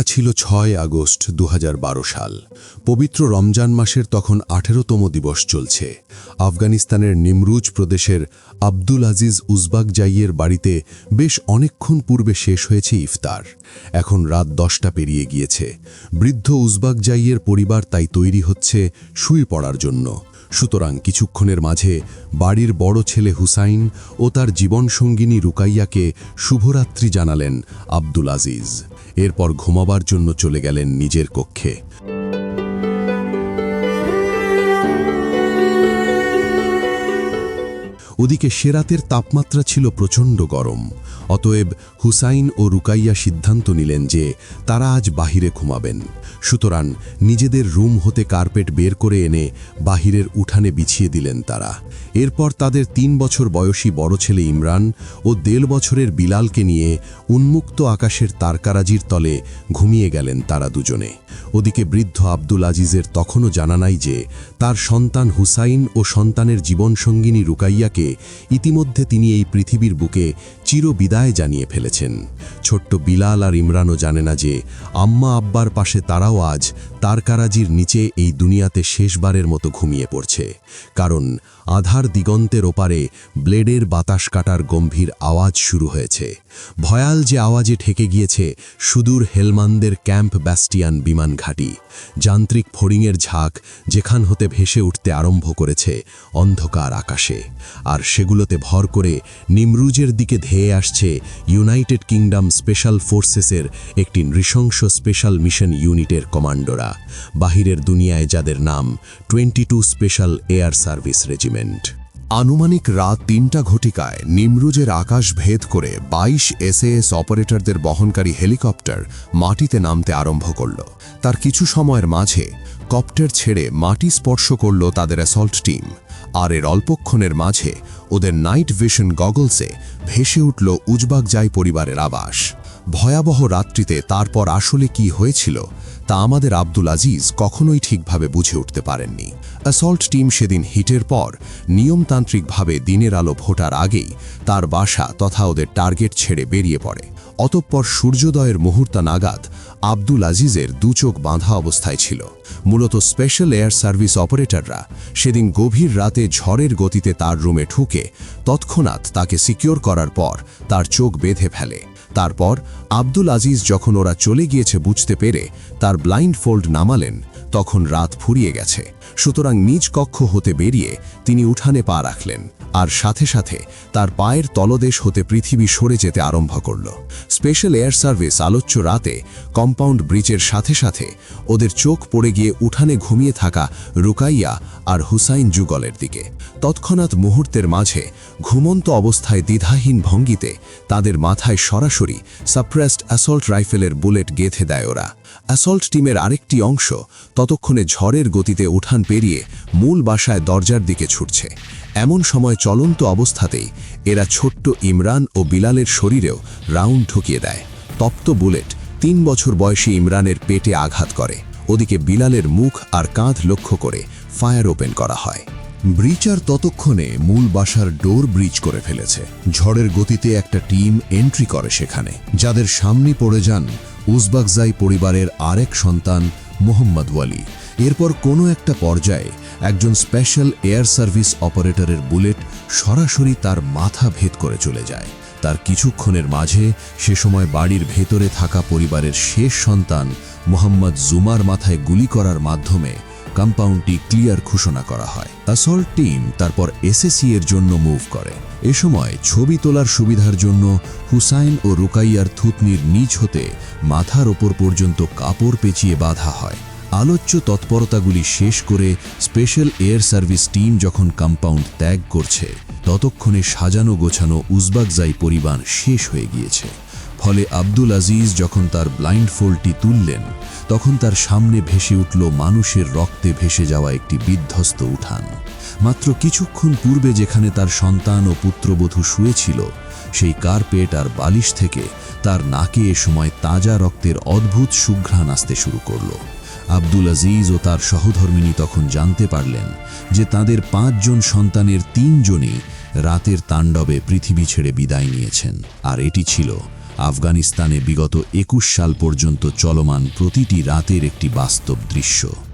দিনটা ছিল ছয় আগস্ট দু হাজার বারো সাল। পবিত্র রমজান মাসের তখন আঠেরোতম দিবস চলছে। আফগানিস্তানের নিমরুজ প্রদেশের আব্দুল আজিজ উজবাকজাইয়ের বাড়িতে বেশ অনেকক্ষণ পূর্বে শেষ হয়েছে ইফতার। এখন রাত দশটা পেরিয়ে গিয়েছে। বৃদ্ধ উজবাকজাইয়ের পরিবার তাই তৈরি হচ্ছে শুয়ে পড়ার জন্য। সুতরাং কিছুক্ষণের মাঝে বাড়ির বড় ছেলে হুসাইন ও তার জীবনসঙ্গিনী রুকাইয়াকে শুভরাত্রি জানালেন আব্দুল আজিজ। এরপর ঘুমাবার জন্য চলে গেলেন নিজের কক্ষে। ওদিকে সেরাতের তাপমাত্রা ছিল প্রচণ্ড গরম। অতএব হুসাইন ও রুকাইয়া সিদ্ধান্ত নিলেন যে তারা আজ বাহিরে ঘুমাবেন। সুতরাং নিজেদের রুম হতে কার্পেট বের করে এনে বাহিরের উঠানে বিছিয়ে দিলেন তারা। এরপর তাদের তিন বছর বয়সী বড় ছেলে ইমরান ও দেড় বছরের বিলালকে নিয়ে উন্মুক্ত আকাশের তারকারাজির তলে ঘুমিয়ে গেলেন তারা দুজনে। ওদিকে বৃদ্ধ আব্দুল আজিজের তখনও জানা নাই যে তার সন্তান হুসাইন ও সন্তানের জীবনসঙ্গিনী রুকাইয়াকে ইতিমধ্যে তিনি এই পৃথিবীর বুকে চির বিদায় জানিয়ে ফেলেছেন। ছোট্ট বিলাল আর ইমরানও জানে না যে আম্মা আব্বার পাশে তারাও আজ তারকারাজির নিচে এই দুনিয়াতে শেষবারের মতো ঘুমিয়ে পড়ছে। কারণ আধার দিগন্তের ওপারে ব্লেডের বাতাস কাটার গম্ভীর আওয়াজ শুরু হয়েছে। ভয়াল যে আওয়াজে ঠেকে গিয়েছে সুদূর হেলমান্দের ক্যাম্প ব্যাস্টিয়ান বিমান ঘাঁটি। যান্ত্রিক ফড়িংয়ের ঝাঁক যেখান হতে ভেসে উঠতে আরম্ভ করেছে অন্ধকার আকাশে। আর সেগুলোতে ভর করে নিমরুজের দিকে ধেয়ে আসছে ইউনাইটেড কিংডম স্পেশাল ফোর্সেসের একটি নৃশংস স্পেশাল মিশন ইউনিটের কমান্ডোরা। বাহিরের দুনিয়ায় যাদের নাম twenty Special Air Service Regiment. আনুমানিক রাত তিনটা ঘটিকায় নিমরুজের আকাশ ভেদ করে ২২ এসএএস অপারেটরদের বহনকারী হেলিকপ্টার মাটিতে নামতে আরম্ভ করল। তার কিছু সময়ের মাঝে কপ্টার ছেড়ে মাটি স্পর্শ করল তাদের অ্যাসল্ট টিম। আর এর অল্পক্ষণের মাঝে ওদের নাইট ভিশন গগলসে ভেসে উঠল উজবাকজাই পরিবারের আবাস। ভয়াবহ রাত্রিতে তারপর আসলে কি হয়েছিল, তা আমাদের আব্দুল আজিজ কখনোই ঠিকভাবে বুঝে উঠতে পারেননি। অ্যাসল্ট টিম সেদিন হিটের পর নিয়মতান্ত্রিকভাবে দিনের আলো ফোটার আগেই তার বাসা তথা ওদের টার্গেট ছেড়ে বেরিয়ে পড়ে। অতঃপর সূর্যোদয়ের মুহূর্তা নাগাদ আব্দুল আজিজের দুচোখ বাঁধা অবস্থায় ছিল। মূলত স্পেশাল এয়ার সার্ভিস অপারেটররা সেদিন গভীর রাতে ঝড়ের গতিতে তার রুমে ঢুকে তৎক্ষণাৎ তাকে সিকিওর করার পর তার চোখ বেঁধে ফেলে। তারপর আব্দুল আজিজ যখন ওরা চলে গিয়েছে বুঝতে পেরে তার ব্লাইন্ড ফোল্ড নামালেন তখন রাত ফুরিয়ে গেছে। সুতরাং নিজ কক্ষ হতে বেরিয়ে তিনি উঠানে পা রাখলেন আর সাথে সাথে তার পায়ের তলদেশ হতে পৃথিবী সরে যেতে আরম্ভ করল। স্পেশাল এয়ার সার্ভিস আলোচ্য রাতে কম্পাউন্ড ব্রিজের সাথে সাথে ওদের চোখ পড়ে গিয়ে উঠানে ঘুমিয়ে থাকা রুকাইয়া আর হুসাইন যুগলের দিকে। তৎক্ষণাৎ মুহূর্তের মাঝে ঘুমন্ত অবস্থায় দ্বিধাহীন ভঙ্গিতে তাদের মাথায় সরাসরি সাপ্রেসড অ্যাসল্ট রাইফেলের বুলেট গেথে দেয় ওরা। অ্যাসল্ট টিমের আরেকটি অংশ ততক্ষণে ঝড়ের গতিতে উঠান পেরিয়ে মূল বাসায় দরজার দিকে ছুটছে। এমন সময় চলন্ত অবস্থাতেই এরা ছোট্ট ইমরান ও বিলালের শরীরেও রাউন্ড ঢুকিয়ে দেয়। তপ্ত বুলেট তিন বছর বয়সী ইমরানের পেটে আঘাত করে। ওদিকে বিলালের মুখ আর কাঁধ লক্ষ্য করে ফায়ার ওপেন করা হয়। ব্রিচার ততক্ষণে মূল বাসার ডোর ব্রিজ করে ফেলেছে। ঝড়ের গতিতে একটা টিম এন্ট্রি করে সেখানে। যাদের সামনে পড়ে যান উজবাকজাই পরিবারের আরেক সন্তান মোহাম্মদ ওয়ালি। এরপর কোনো একটা পর্যায়ে একজন স্পেশাল এয়ার সার্ভিস অপারেটরের বুলেট সরাসরি তার মাথা ভেদ করে চলে যায়। তার কিছুক্ষণের মাঝে সে সময় বাড়ির ভেতরে থাকা পরিবারের শেষ সন্তান মোহাম্মদ জুমার মাথায় গুলি করার মাধ্যমে কম্পাউন্ডটি ক্লিয়ার ঘোষণা করা হয়। অ্যাসল্ট টিম তারপর এসএসসি এর জন্য মুভ করে। এ সময় ছবি তোলার সুবিধার জন্য হুসাইন ও রুকাইয়ার থুতনির নিচ হতে মাথার ওপর পর্যন্ত কাপড় পেঁচিয়ে বাঁধা হয়। আলোচ্য তৎপরতাগুলি শেষ করে স্পেশাল এয়ার সার্ভিস টিম যখন কম্পাউন্ড ত্যাগ করছে, ততক্ষণে সাজানো গোছানো উজবাকজাই পরিবার শেষ হয়ে গিয়েছে। ফলে আব্দুল আজিজ যখন তার ব্লাইন্ড ফোল্ডটি তুললেন, তখন তার সামনে ভেসে উঠল মানুষের রক্তে ভেসে যাওয়া একটি বিধ্বস্ত উঠান। মাত্র কিছুক্ষণ পূর্বে যেখানে তার সন্তান ও পুত্রবধূ শুয়েছিল, সেই কার্পেট আর বালিশ থেকে তার নাকে এ সময় তাজা রক্তের অদ্ভুত সুঘ্রাণ আসতে শুরু করল। আব্দুল আজিজ ও তার সহধর্মিনী তখন জানতে পারলেন যে তাদের পাঁচজন সন্তানের তিনজনই রাতের তাণ্ডবে পৃথিবী ছেড়ে বিদায় নিয়েছেন, আর এটি ছিল আফগানিস্তানে বিগত একুশ সাল পর্যন্ত চলমান প্রতিটি রাতের একটি বাস্তব দৃশ্য।